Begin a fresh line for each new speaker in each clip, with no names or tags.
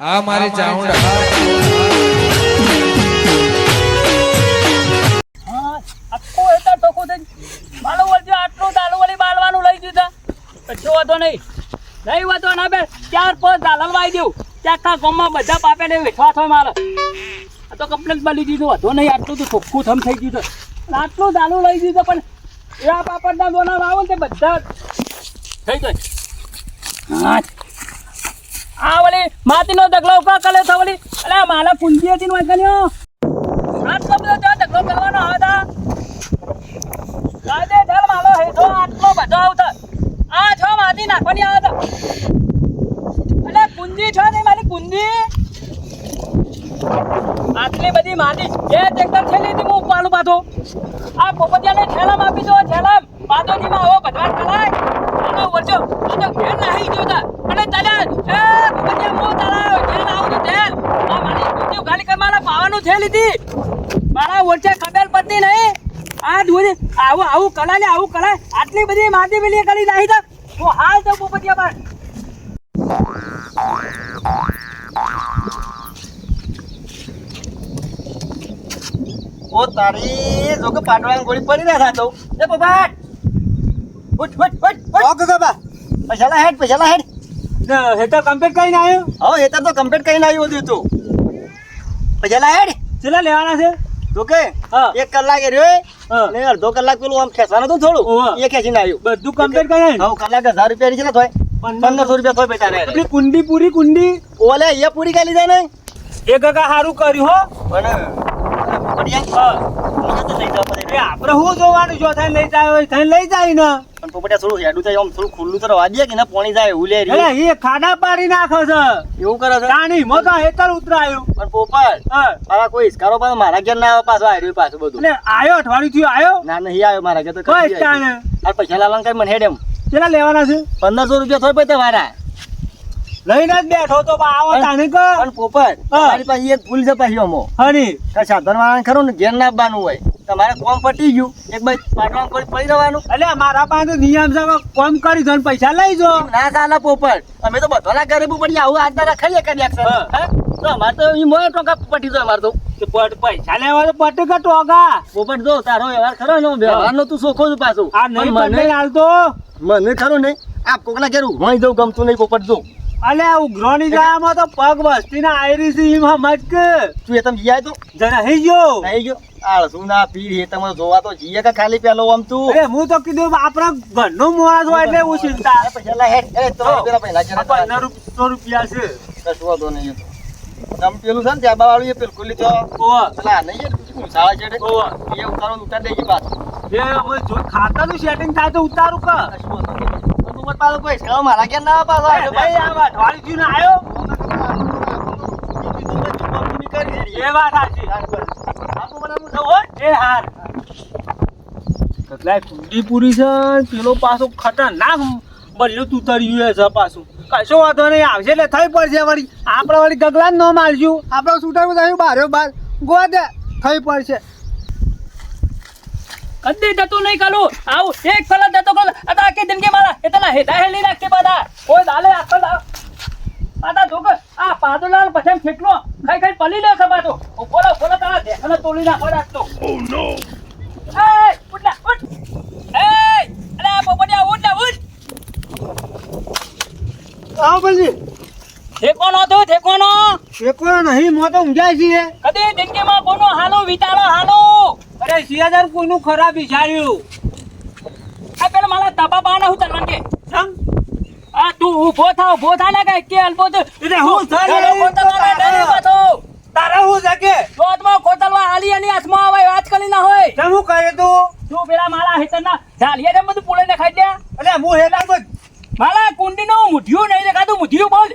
આ મારી ચાઉંડા
હા, આખો એટલો ટોકો થઈ બાલો વળજો આટલું દારૂ વાળી બાળવાનું લઈ દીધા પછી વાંધો નહીં. નહીં વાંધો ના બે ચાર પાંચ દાલલ વાઈ દઉં. ત્યાં આખા ગામમાં બધા પાપે ને વેઠવા થાય મારે. આ તો કમ્પ્લેટ બની દીધું વાંધો નહીં આટલું તો ચોખ્ખું થમ થઈ ગયું આટલું દારૂ લઈ દીધું પણ એવા પાપડના દોના આવો ને તે બધા થઈ જાય હા. આ વળી માતીનો દગલો ઉકા કલે છે, વળી? અલા માલા પૂંજી હતી નો કન્યો આટલો બધો જો દગલો કરવાનો આવે કાજે ધર માલો તો આટલો બધો આવતા. આ છો માતી નાખવાની આવે તા. અલે કુંજી છો ને મારી કુંજી આટલી બધી માટી જે ટ્રેક્ટર છેલી હતી, હું ઉપાડું પાછો. આ પોપટિયાને ઠેલામ આપી દો ઠેલામ પાદોજીમાં આવો ભગવાન કરાય આનો વરજો આ તો ઘેર નાહી ગયો તા અને ચાલ્યા એ પોપતિયા મો તારા ઘેર આવું તો ઠેલ આ મારી કુંજી ખાલી કર મારા પાવાનું છે લીધી મારા વચ્ચે ખબર પડતી નહીં આ દૂધ આવું ને આવું કરે આટલી બધી માટી પેલી કરી નાખી તો હું હાલ તો પોપટિયા પર.
ઓ તારી જો કે પાટવાળાની ગોળી પડી ના થાતો એ પપાટ! ઉઠ ઉઠ ઉઠ ઉઠ. ઓકે બાબા પૈસા લા હેડ. પૈસા લા હેડ
હેતર કમ્પ્લીટ કરીને આવ્યો.
હો હેતર તો કમ્પ્લીટ કરીને આવ્યું હતું તું. પૈસા લા હેડ.
કેટલા લેવાના છે?
તો કે
હા.
એક કલાક રહ્યો. ને અડધો કલાક પેલું આમ ખેંચવાનું હતું. થોડું. એ ખેંચીને આવ્યું.
બધું કમ્પ્લીટ કરે
હવે કલાક હજાર રૂપિયા ની કેટલા થાય પંદરસો રૂપિયા થાય પૈસા રે.
કુંડી પૂરી કુંડી?
ઓલે એ પૂરી કરી લીધા ને?
એ કાકા સારું કર્યું હો.
પણ
આપણે શું જોવાનું? જો થાય લઈ જાય થઈને લઈ જાય ને.
પણ પોપટિયા થોડું હેડું થાય આમ થોડું ખુલ્લું તો રવા દે કે ના પાણી જાય એવું લે
એટલે. એ ખાડા પાડી નાખો છે.
એવું કરે છે?
તાણી મોટો હેતર ઉતરાયું.
પણ પોપટ
હા.
કોઈ હિસકારો પણ મારા ઘેર ના પાછો આવ્યો પાછું બધું.
એટલે આયો અઠવાડિયું થયું આયો?
ના નહીં આવ્યો મારા ઘેર તો કઈ.
તાણે
આ પૈસા લાવવાનું કઈ મને હેડ એમ.
કેટલા લેવાના છે?
પંદરસો રૂપિયા થોય પૈસા વાળા
લઈને જ બેઠો તો આવો તાને કે.
પણ પોપટ મારી પાસે એક ભૂલ છે પછી અમો.
હરી.
કઈ સાધન વાળાને ખરું ને ઘેર ના આવવાનું હોય. તમારે કોમ પટી ગયું. એક બાજુ પાટવામાં કોઈ પડી રહેવાનું.
એટલે મારા પાસે નિયમ છે કોમ કરી દો પૈસા લઈ જો
ના ચાલે પોપટ અમે તો બધાના ઘરે પડી આવું આજના રાખીએ કરી
હા.
તો અમારે તો એ મોય ટોકા પટી જાય અમારે તો.
પૈસા લેવા તો પટ કે ટોકા
પોપટ જો તારો વ્યવહાર ખરો ને વ્યવહારનો તું સોખો છું પાછું.
આ નહીં મને હાલતો
મને ખરું નહીં. આ કોકના ઘેર હું જવું ગમતું નહીં પોપટ જો.
અલે ઉઘરોની ગામમાં તો પગ વસ્તી ના આયરી છે એમ સમજ કે.
તું એ તમે જીયા તો?
જરા હઈ ગયો.
હઈ ગયો. આળસું ના પીર એ તમે જોવા તો જઈએ કે ખાલી પેલો આમ તું
અરે હું તો કીધું આપણા ઘરનો માણસ હોય એટલે હું ચિંતા
એલા હેડ એ તો પેલા પહેલા જરા
પંદર રૂપિયા રૂપિયા છે
કશું વાંધો નહીં એ તો. તમે પેલું છે ને ત્યાં વાળું એ પેલું ખુલ્લી તો
ઓવા
પેલા નહીં હું સાળા ચડે
ઓવા
એ ઉતારો ઉતાર દેજે પાછું
જે અમે જો ખાતાનું સેટિંગ થાય તો ઉતારું કે
તું પાછો કોઈ મારા ઘેર ના
ભાઈ આ આયો એ વાત સાચી કેટલાય કુંડી પૂરી છે પેલો પાછો ખતરનાક બલ્યું તું તર્યું છે પાછું કશો વાંધો નહીં આવશે એટલે થઈ પડશે વળી આપણે વળી ગગલા ન મારશું આપણે છૂટાવું થયું બાર બાર ગોદ થઈ પડશે કદી જતું નહીં કરું આવું એક કલર જતો કલ આખી જિંદગી મારા એટલા હેતા હેલી રાખશે બધા કોઈ દાલે આખો પાતા જોક આ પાદુલાલ પછી કેટલો ખાઈ ખાઈ પલી લે છે પાછો બોલો બોલો તારા દેખાને તોડી નાખો રાખતો ઓ નો એ ઉડલા ઉડ એ અરે આ પોપડિયા ઉઠ લા ઉઠ.
આવો પછી.
ઠેકોનો તો ઠેકોનો
ઠેકોનો નહીં મો તો ઊંઘ્યા છીએ
કદી જિંદગીમાં કોનો હાલો વિચારો હાલો. અરે સિયાદાર કોઈનું ખરાબ વિચાર્યું. આ પેલા મારા તપા પાના હું તલવાન કે? સમ આ તું ઊભો થા ઊભો થા ને કે કે અલબો તો. એટલે હું
થાય?
કોતલવા ડરી પાછો
તારા હું. જકે
રોજમાં કોતલવા આલી અને આસમાં આવે વાત કરી ના હોય.
તે હું કરે તું?
તું પેલા મારા હેતરના ઝાલિયા ને બધું પુળે ને ખાઈ દે
એટલે હું હેલા તો
મારા કુંડીનું મુઠિયું નહીં દેખાતું મુઠિયું બોલ.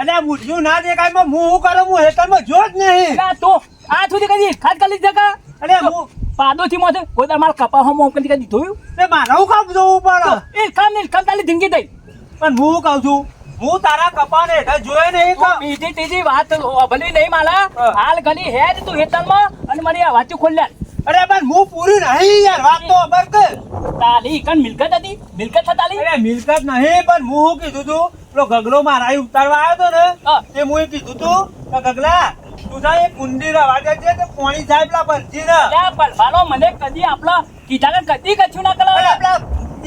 અને મુઠ્ઠીઓ ના દેખાયમાં હું હું કરું? હું હેતરમાં જો જ નહીં.
તું આ સુધી કદી ખાત કરી જકા
અરે હું
પાદોથી મોથે કોઈ તાર મારા કપા હમ કદી કદી ધોયું
તે મારા હું કામ જોવું પડે?
એ કામ ને કામ તાલી જિંદગી થઈ.
પણ હું કહું છું હું તારા કપાને જોયે નહીં
તું બીજી ત્રીજી વાત ભલી નહીં માલા. હાલ ગલી હે જ તું હેતરમાં અને મારી આ વાંચું ખોલ્યા.
અરે પણ હું પૂરી નહીં યાર વાત તો ખબર કર.
તાલી કન મિલકત હતી? મિલકત હતા તાલી?
અરે મિલકત નહીં પણ હું કીધું તું?
પેલો ગગલો મારા ઉતારવા આવ્યો તો ને. તે હું કીધું તું કે ગગલા તું એ કુંડી વાગે છે તે પોણી સાહેબ પેલા ભરજી ના.
અલ્યા ભલભાલો મને કદી આપલા કીધા કદી કચ્છું ના
કલા
કરાવે
પેલા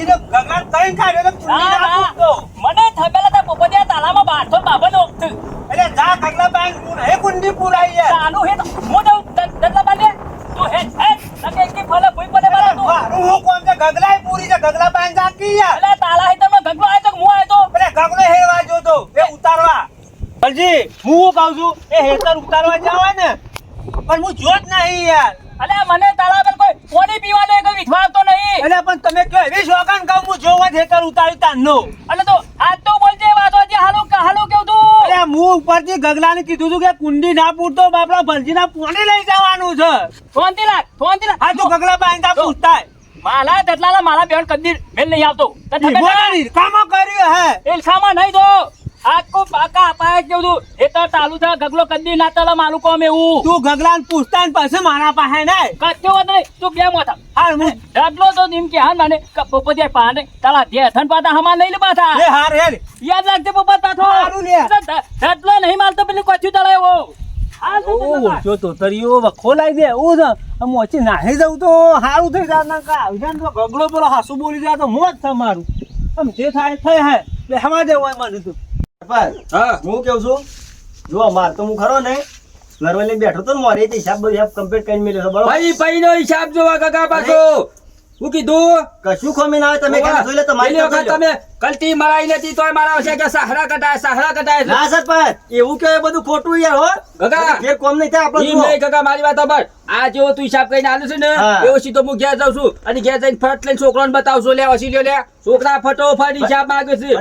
એને કાઢ્યો
ના,
ના. પૂછતો
મને થબેલા તા પોપટિયા તાલામાં બારસો બાબન ઓગતું
અરે જા ગગલા બાઈ પૂર હે કુંડી પૂરાઈ યાર
હે હું તું હે હે એક ફલે ભૂઈ પડે
અરે
તું.
મારું હું કોણ છે ગગલાય પૂરી છે ગગલા બાઈ જા કી યાર
અલ્યા તાલા હે તમે ગગલો આયો તો હું આયો તો?
અરે ગગલો હેરવા જો તો એ ઉતારવા. ભરજી હું કહું છું એ હેતર ઉતારવા જાવ ને? પણ હું જોત નહીં યાર.
અલે મને તાલા પર પીવાનો દે કોઈ વિઠવા નહીં.
અરે પણ તમે કયો એવી શોખાન કહું હું જોવા જ હેતર ઉતાર્યું તારનો
એટલે તો આજ તો બોલજે વાતો જે હાલો હાલો કેવું તું.
અરે હું ઉપરથી ગગલાને કીધું તું કે કુંડી ના પૂરતો બાપડા ભલજીના પોણી લઈ જવાનું છે.
ફોનથી લાગ ફોનથી લાગ
આ તો ગગલા બાંધતા પૂછતા
માલા દતલાલા માલા બેન કદી મેલ નહીં આવતો. તને?
કામો કર્યું હે.
એલસામાં નહીં તો આખો પાકા અપાય કેવું એ તો ચાલુ છે ગગલો કદી ના તલ મારું કોમ એવું.
તું ગગલાને પૂછતા ને પછી મારા પાસે ને.
કચ્યો વાત નહીં તું કેમ હતા?
હાલ હું.
ડબલો તો નિમ કે હાલ મને પોપજે પાને તાલા જે થન પાતા હમા લઈ લે પાછા.
એ હાર હેર
યાદ રાખજે પોપત પાછો
હારું લે.
ડબલો નહીં માલતો પેલી કોચ્યું તળે એવો. તો.
ઓછો તરીઓ વખો લાવી દે એવું છે. આમ નાહી જવું તો સારું થઈ જાય ના કા આવી જાય તો ગગલો પેલો હાસુ બોલી જાય તો મોજ મારું. આમ જે થાય થાય હે. બે હમા દે હોય મને તું.
હા. હું કેવું છું? જો માર તો હું ખરો ને નરવલી બેઠો તો મારે હિસાબ બધો હિસાબ કમ્પ્લીટ કરીને મેલ્યો છે બરોબર?
ભાઈ ભાઈ નો હિસાબ જોવા કાકા પાછો. શું કીધું?
કશું ખોમી ના તમે કાલે જોઈ લે તો મારી
વખત તમે કલટી મરાઈ નથી તોય મારા છે કે સહરા કટાય સહરા કટાય.
ના સરપંચ. એવું કે બધું ખોટું યાર હો.
ગગા.
ફેર કોમ નહીં થાય આપણે
ઈ નહીં ગગા મારી વાત સાંભળ. આ જેવો તું હિસાબ કરીને આલ્યો છે ને એવો સીધો હું ઘેર જાઉં છું. અને ઘેર જઈને ફટ લઈને છોકરાને બતાવશો. લે વસી લ્યો લે. છોકરા ફટોફટ હિસાબ માંગે છે.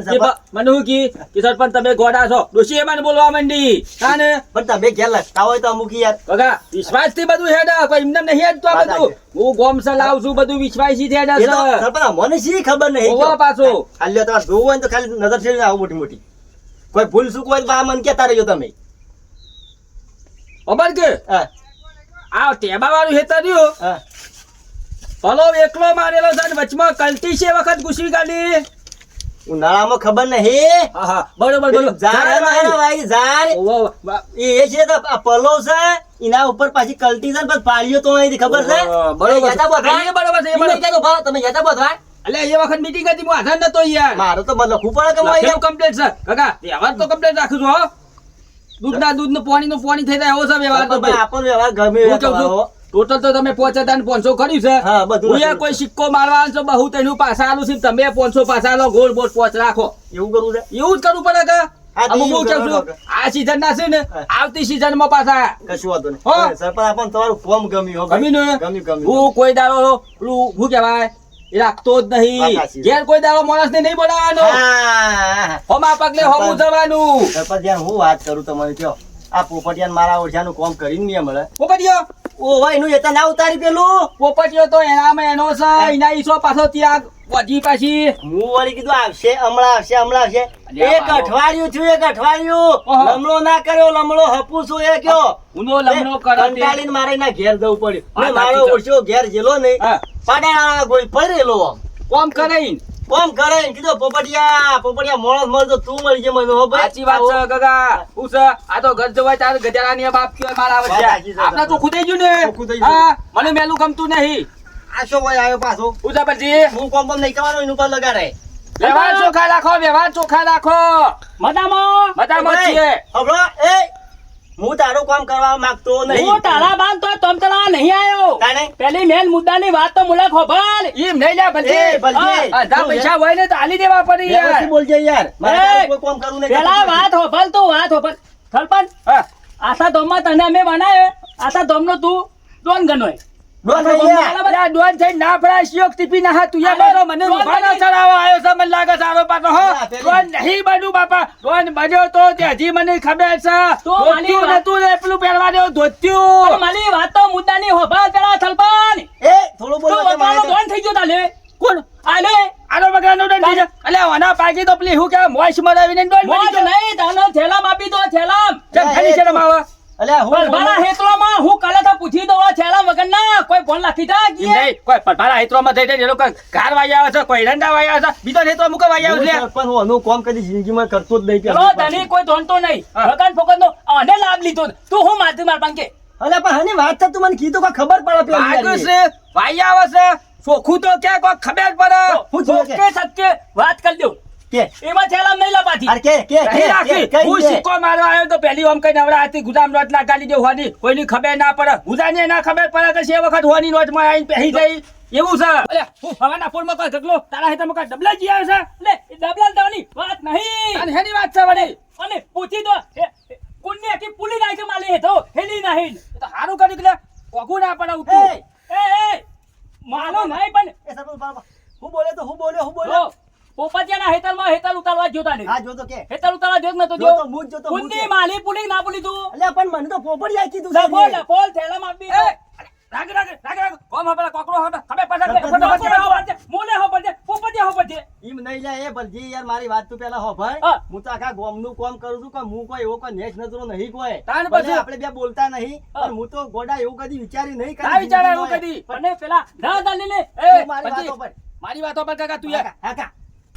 મને શું કી? કે સરપંચ તમે ગોડા છો. ડોશીએ મને બોલવા માંડી. કાને?
પણ તમે ઘેર લખતા હોય તો અમુક યાર.
કાકા વિશ્વાસથી બધું હેડ. કોઈ એમને નહીં હેડતું આ બધું. હું ગોમ સે લાવું છું બધું વિશ્વાસી થી હેડ છે.
સરપંચ મને શી ખબર નહીં
ઓવા પાછો.
ખાલી તમારે જોવું હોય તો ખાલી નજર છે આવું મોટી મોટી. કોઈ ભૂલ ચૂક હોય તો બા મને કેતા રહ્યો તમે.
અમર કે?
હા.
આ ટેબા વાળું હેતર રહ્યું. પલો એકલો મારેલો છે વચમાં કલતી છે વખત ઘૂસી ગાડી.
ઉનાળામાં ખબર નહીં.
હા હા. બરોબર બરોબર
ઝાડ હે ભાઈ ઝાડ. એ છે તો પલો છે એના ઉપર પાછી કલટી છે પછી પાળીઓ તો ખબર છે.
બરોબર બરોબર છે,
નહીં ભાવ, તમે યાદા બોધવા?
એટલે એ વખત મીટિંગ હતી હું હાજર નતો યાર.
મારો તો લખવું પડે કે
કમ્પ્લીટ છે. કાકા વ્યવહાર તો કમ્પ્લીટ રાખું છું હો. દૂધના દૂધનું પાણીનું પાણી થઈ જાય એવો છે વ્યવહાર તો ભાઈ.
આપણો વ્યવહાર ગમે
હું કહું ટોટલ તો તમે હજાર પાંચસો કર્યું છે.
હા,
કોઈ સિક્કો મારવા છો બહુ તેનું પાછા આલું છે તમે પાંચસો પાછા લો ગોળ બોળ પોચ રાખો.
એવું કરવું છે?
એવું જ કરવું પડે કે અમુક હું કેવું છું આ સીઝન ના છે ને આવતી સીઝનમાં પાછા
કશું વાંધો નહીં. સરપંચ આપણને તમારું ફોર્મ ગમ્યું
ગમ્યું
ગમ્યું ગમ્યું
હું કોઈ પેલું શું કહેવાય? રાખતો જ નહીં. ઘેર કોઈ દાડો માણસ ને નહીં
હા.
હોમા પગલે હોમું જવાનું
સરપંચ હું વાત કરું તમારે કયો? આ પોપટિયા મારા ઓછાનું કામ કરીને મેં મળે.
પોપટિયો!
ઓ ભાઈ એનું એતા ના ઉતારી પેલું?
પોપટિયો તો એનામાં એનો છે. એના ઈસો પાછો ત્યાગ વધી પાછી.
હું વળી કીધું આવશે હમણાં આવશે હમણાં આવશે. એક અઠવાડિયું થયું એક અઠવાડિયું. લમણો ના કર્યો લમણો હપુસો એ કયો?
હું લમણો કરે
કંટાળીને મારે એના ઘેર જવું પડ્યું. મારો ઓછો ઘેર જેલો નહીં. પાડા ગોળી પડેલો
કોમ કરે
કોમ કરે કીધો પોપટિયા પોપટિયા મોણસ મળતો તું મળી છે મને હો ભાઈ.
સાચી વાત છે ગગા હું આ તો ઘર જવાય તારે ગજારાની બાપ કયો મારા
વાત છે.
આપણે ચોખ્ખું થઈ ગયું ને.
ચોખ્ખું થઈ ગયું.
હા મને મેલું ગમતું નહીં.
આશો ભાઈ આવ્યો પાછો?
પછી.
હું કોમ કોમ નહીં કરવાનો એનું પર લગાડે.
વ્યવહાર ચોખા રાખો વ્યવહાર ચોખા રાખો. છીએ.
એ હું તારું કામ કરવા માંગતો નહીં.
હું તારા બાંધ તો તમ તળાવ નહીં આયો? પેલી મેન મુદ્દાની વાત તો મુલા ખોભાલ
એમ નહીં લે
એ,
અધા પૈસા હોય ને તો આલી દેવા પડી યાર.
બોલજે યાર. મારે કોઈ કામ કરું નહીં
પેલા વાત હોભળ તો વાત હોભળ સરપંચ
આશા
આશા ધોમમાં તને અમે બનાવ્યો આશા ધોમનો તું દોન ગણોય.
ડોન
આશા
નહીં
ધોમનો
યાર.
અલ્યા ડોન થઈને ના ફરાય શિયોક ટીપી ના હા તું યાર મને રૂપાનો ચડાવવા આવ્યો છે મને લાગે સારો પાછો હો. ડોન નહીં બન્યું બાપા. ડોન બન્યો તો તે હજી મને ખબર છે.
તો મારી
ધોતિયું નતું ને પેલું પહેરવા દેવું
અરે મારી વાત તો મુદ્દાની હોભળ પેલા સરપંચ
એ થોડું બોલો કે મારે
ડોન થઈ ગયો તાલે. કોણ? આલે.
આનો ડોન થઈ જાય. અલ્યા પાકી તો પેલી હું કે મોશ મરાવીને ડોન
નહીં તાનો થેલામ આપી દો થેલામ
ચલ, ખાલી શરમ આવે.
અલ્યા હું
ભલભાલા હેતરોમાં હું કાલે તો પૂછી દઉં છેલા છેલ્લા વગરના. કોઈ ફોન લખી દા
ઈ નહીં, કોઈ પટપારા હેતરોમાં થઈ જાય, એ લોકો ઘાર વાઈ આવે છે, કોઈ રંડા વાય આવે છે, બીજો હેતરો મૂકે વાઈ આવે
હું
છે.
કામ કદી જિંદગીમાં કરતો જ નહીં
ચલો
પહેલી
તને કોઈ ધોનતો નહીં. વગન ફોકન નો આને લાભ લીધો તું હું મારતી માર પાંકે
અલ્યા પણ હની વાત છે તું મને કીધું કે ખબર પડે પેલી
છે, વાઈ આવે છે, ચોખ્ખું તો ક્યાં કોઈ ખબર પડે.
હું કે?
ઓકે સત્ય વાત કરી દઉં.
કે?
એમાં છેલ્લા નહીં લપાતી.
અરે કે કે કે
રાખી. હું સિક્કો મારવા આવ્યો તો પહેલી ઓમ કઈ નવરા હતી ગુદામ નોટ નાખાલી દે હોની કોઈની ખબર ના પડે. ગુદાને ના ખબર પડે કે છે વખત હોની નોટમાં આવીને પહેરી જઈ એવું છે. અલ્યા, હું હવાના ફોનમાં કોઈ ગગલો તારા હેઠળમાં કોઈ ડબલાજી આવે છે?
લે એ દેવાની વાત નહીં.
અને હેની વાત છે
અને પૂછી દો એ- એ આખી પુલી નાખી માલી હેતો હેલી નહીં
તો હારું કર્યું કે ના પડે ઉતું.
એ એ માલો નહીં પણ
એ સરપંચ બાબા, હું બોલે તો હું બોલે હું બોલ્યો.
જો પોપટિયાના હેતરમાં હેતલ ઉતારવા જોતા નહીં
હા જો તો કે
હેતલ ઉતારવા જોત નતો જો
જોતો, હું જ જોતો,
કુંડી માલી પુલી ના પુલી તું
અલ્યા પણ મને તો પોપટિયા કીધું છે
બોલ
બોલ
થેલા માં આપી
રાગ, રાગ, રાગ, રાગ. કોમ હપડા, કોકરો
ડબોલ
ખબર પડે.
હો પડશે, મોલે હો પડશે, પોપટિયા હો પડશે.
ઈમ નહીં લે એ બલજી યાર મારી વાત તું પેલા હો ભાઈ
હું
તો આખા ગામનું કામ કરું છું કે હું કોઈ એવો કોઈ નેચ નજરો નહીં કોઈ તાન
પછી?
આપણે બે બોલતા નહીં
હા.
પણ હું તો ગોડા એવું કદી વિચારી નહીં
કરી વિચારે એવું. કદી.
અને પેલા ના દાલી ને
એ,
મારી વાતો પર.
મારી વાતો પર કાકા તું યાર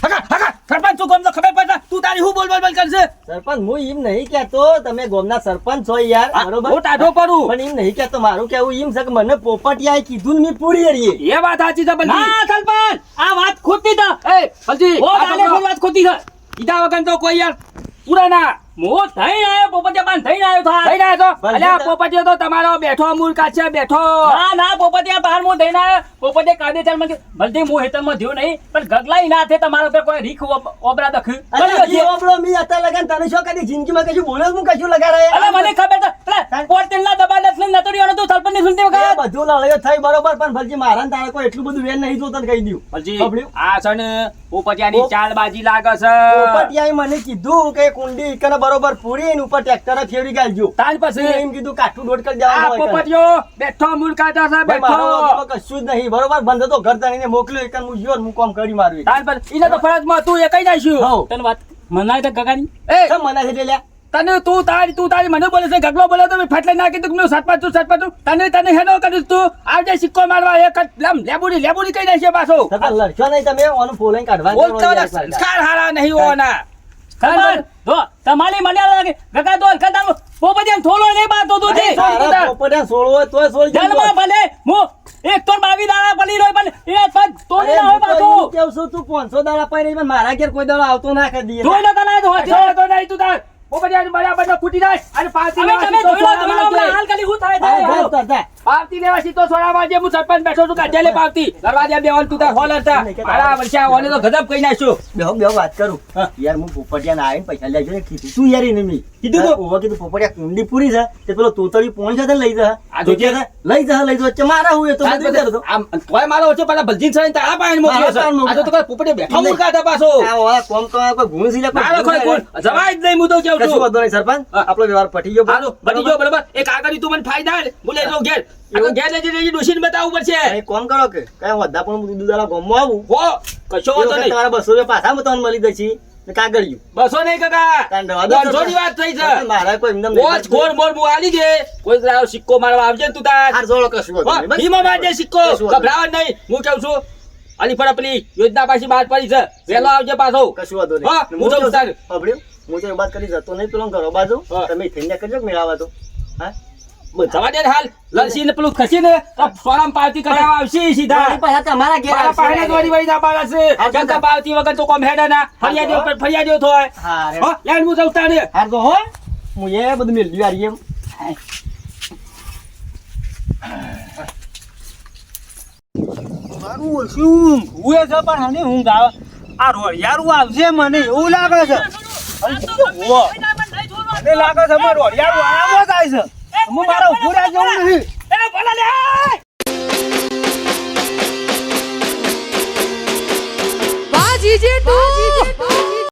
હાકા, હાકા.
હકા, હકા, સરપંચ તું કોમ ખબર પડે. તું તારી હું બોલ બોલ બોલ કરશે?
સરપંચ હું એમ નહીં કહેતો. તમે ગોમના સરપંચ છો યાર. બરોબર?
હું ટાઢો પડું.
પણ એમ નહીં કહેતો. મારું કેવું એમ છે કે મને પોપટિયાએ કીધું ને પૂરી હરીએ
એ વાત સાચી છે બલજી.
સરપંચ! આ વાત ખોટી છે.
એ બલજી આ
વાત ખોટી છે.
ઈદા વગર તો કોઈ યાર પૂરા ના.
મો થઈ આયો પોપટિયા બાન થઈ આયો થા
થઈ અલ્યા
તો-
તો તમારો બેઠો મૂર્ખા કાચે બેઠો.
ના ના પોપટિયા બહાર મો થઈને આયો પોપટિયા કાયદેસરમાં ભલતી હું હેતરમાં થયો નહીં પણ ગગલાઈ ના થે તમારા પર કોઈ રીખ ઓબ- ઓબરા દખ.
અરે ઈ મી લગન તને શું કદી જિંદગીમાં કશું બોલ્યો હું કશું લગાડે
અલે મને ખબર પોર્ટેલ ના દબા લઈને નતો રહ્યો તું સરપંચ સુનતી વખત.
બધું લડાઈઓ થઈ બરોબર પણ ભલજી મારા ને તારા કોઈ એટલું બધું વેન નહીં જોતા કહી દઉં
બલજી આ છે ને પોપટિયાની ચાલબાજી લાગે છે.
પોપટિયાએ મને કીધું કે કુંડી ઈકને બરોબર પૂરી ને ઉપર ટ્રેક્ટર ફેરવી ગાલજો.
તાન પછી?
એમ કીધું કાઠું દોડ કરી દેવાનું હોય
પોપટિયો બેઠો છે બેઠો.
કશું જ નહીં બરોબર? બંધ હતો ઘર તાણીને મોકલ્યો એકન હું ગયો હું કામ કરી મારું
તાન પછી ઈને તો ફરજમાં તું એ કઈ નાખ્યું.
તને વાત મનાય તો ગગાની?
એ
મનાય મના છે લે
તને તું તારી તું તારી મને બોલે છે ગગલો બોલે તો મેં ફાટલે નાખી તું સાત પાંચ સાત પાંચ તને તને હેનો કરીશ તું. આવજે સિક્કો મારવા એક જ લમ લેબુડી લેબુડી કઈ નાખીએ પાછો.
લડશો નહીં તમે ઓનું ફોલાઈને કાઢવા
ને
પાછા.
સંસ્કાર હારા નહીં ઓના
ખબર? જો તમારી મને લાગે ગગા તો કદાચ પોપટિયા થોડો નહીં બાતો તું છે
તારા સોળવો હોય તોય સોળી
જન્મ ભલે હું એક તો બાવી દાડા પડી રહ્યો પણ એ પગ તોડી ના હોય
તો કેવું છું, તું 500 દાડા પડી પણ મારા ઘેર કોઈ દાડો આવતો ના કરી દે.
જોઈ લો તને તો
હોય તો નહીં તું તાર. પોપટિયાની બરાબર ફૂટી જાય અને વાગે.
હાલ ખાલી હું થાય.
પાવતી લેવા સીતો સોળા જે હું સરપંચ બેઠો છું કાઢે લે પાવતી. દરવાજા બે તું તાર હોલ હતા મારા વર્ષે હોલે તો ગજબ કઈ નાખ્યો.
બેહો, બેહો વાત કરું. યાર હું પોપટિયાને આવીને પૈસા લેજો ને કીધું. તું યાર એને મી?
કીધું તો.
ઓવા કીધું પોપટિયા કુંડી પૂરી છે. તે પેલો તોતરી પોણ છે લઈ જા.
આ જોજે.
લઈ જા લઈ જા. વચ્ચે મારા હું તો બધું તો.
આમ તોય મારો ઓછો પેલા ભલજીન સળીને તારા પાણી મોકલ્યો છે. આ તો કોઈ પોપટિયા બેઠા મૂર્ખા હતા પાછો.
આ કોમ તો કોઈ ગુણ સિલે કોઈ
કોઈ
ગુણ.
જવાય જ નહીં હું તો કેવું છું.
સરપંચ. આપણો વ્યવહાર પટી ગયો.
બની ગયો બરાબર? એક આગળ તું મને ફાયદા. હું લઈ જાઉં ઘેર. આ ઘેર લઈ જઈને ડોશીને બતાવવું પડશે.
એક કામ કરો કે? કઈ વધા પણ હું દુધાળા ગામમાં આવું?
હો કશો વાંધો નહીં.
તમારા બસો રૂપિયા પાછા હું તમને મળી જશે કાગળિયું.
બસો નહીં કાકા.
તાન રવા દો
દોઢસો ની વાત થઈ છે.
મારા કોઈ એમને નહીં.
ગોળ મોર હું આલી દે કોઈ દાડો સિક્કો મારવા આવજે તું તાર.
હાર જોડો કશું
મારજે સિક્કો. ગભરાવા નહીં. હું કહું છું? અલી ફરા પેલી યોજના પાછી બહાર પડી છે. વેલો આવજે પાછો.
કશું વાંધો નહીં.
હા, હું
તો-
તારે.
સાંભળ્યું? હું તો વાત કરી જતો નહીં પેલો ઘરો બાજુ. તમે થઈને કરજો મેળાવા તો? હા?
જવા દે હાલ. લલસી ને પેલું ખસી ને તો સોરામ પાવતી કરાવવા આવશે સીધા.
મારી પાસે તમારા ઘેર
મારા જ વળી
આવશે.
વળી છે. જનતા પાવતી વગર તો કોમ હેડા ના.
ફરિયાદ
ઉપર ફરિયાદ થાય
હા રે.
હો હું જઉં તારે.
હાર તો હો. હું એ બધું મેળવ્યું યાર એમ.
મારું શું એ છે પણ હને હું ગાવ. આ રોડિયારું આવશે મને એવું લાગે છે. લાગે છે મારું રોડિયારું આવો જાય છે. હું મારા ઉભુરા જેવું નહીં
એ ભલા લે બાજી જે તું